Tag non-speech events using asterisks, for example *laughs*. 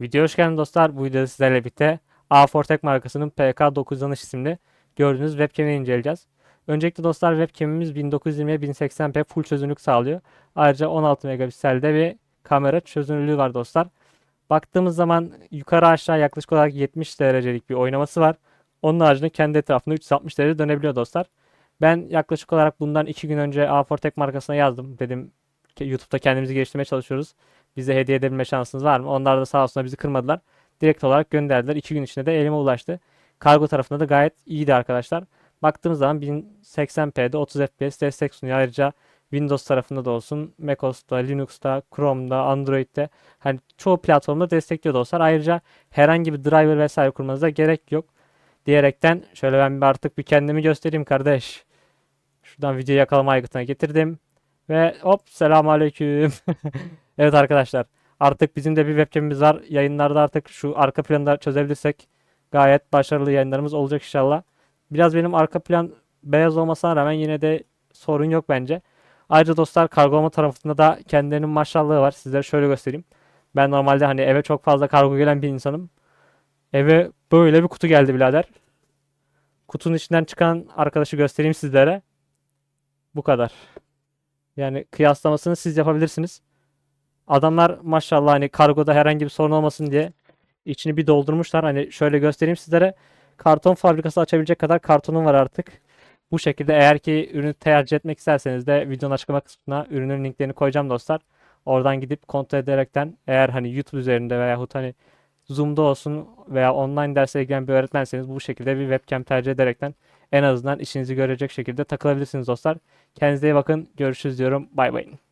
Video hoş geldiniz dostlar. Bu videoda sizlerle birlikte A4Tech markasının PK960 isimli gördüğünüz webcam'i inceleyeceğiz. Öncelikle dostlar webcam'imiz 1920'ye 1080p full çözünürlük sağlıyor. Ayrıca 16 megapikselde bir kamera çözünürlüğü var dostlar. Baktığımız zaman yukarı aşağı yaklaşık olarak 70 derecelik bir oynaması var. Onun haricinde kendi etrafında 360 derece dönebiliyor dostlar. Ben yaklaşık olarak bundan 2 gün önce A4Tech markasına yazdım. Dedim YouTube'da kendimizi geliştirmeye çalışıyoruz bize hediye edebilme şansınız var mı? Onlar da sağ olsunlar bizi kırmadılar. Direkt olarak gönderdiler. 2 gün içinde de elime ulaştı. Kargo tarafında da gayet iyiydi arkadaşlar. Baktığımız zaman 1080p'de 30 FPS destek sunuyor. Ayrıca Windows tarafında da olsun, macOS'ta, Linux'ta, Chrome'da, Android'de hani çoğu platformda destekliyor dostlar. Ayrıca herhangi bir driver vesaire kurmanıza gerek yok. Diyerekten şöyle ben artık bir kendimi göstereyim kardeş. Şuradan videoyu yakalama aygıtına getirdim. Ve hop selamünaleyküm. *laughs* Evet arkadaşlar artık bizim de bir webcam'imiz var. Yayınlarda artık şu arka planı da çözebilirsek gayet başarılı yayınlarımız olacak inşallah. Biraz benim arka plan beyaz olmasına rağmen yine de sorun yok bence. Ayrıca dostlar kargolama tarafında da kendilerinin maşallahı var. Sizlere şöyle göstereyim. Ben normalde hani eve çok fazla kargo gelen bir insanım. Eve böyle bir kutu geldi birader. Kutunun içinden çıkan arkadaşı göstereyim sizlere. Bu kadar. Yani kıyaslamasını siz yapabilirsiniz. Adamlar maşallah hani kargoda herhangi bir sorun olmasın diye içini bir doldurmuşlar. Hani şöyle göstereyim sizlere. Karton fabrikası açabilecek kadar kartonum var artık. Bu şekilde eğer ki ürünü tercih etmek isterseniz de videonun açıklama kısmına ürünün linklerini koyacağım dostlar. Oradan gidip kontrol ederekten eğer hani YouTube üzerinde veyahut hani Zoom'da olsun veya online derse ilgilenen bir öğretmenseniz bu şekilde bir webcam tercih ederekten en azından işinizi görecek şekilde takılabilirsiniz dostlar. Kendinize iyi bakın. Görüşürüz diyorum. Bay bay.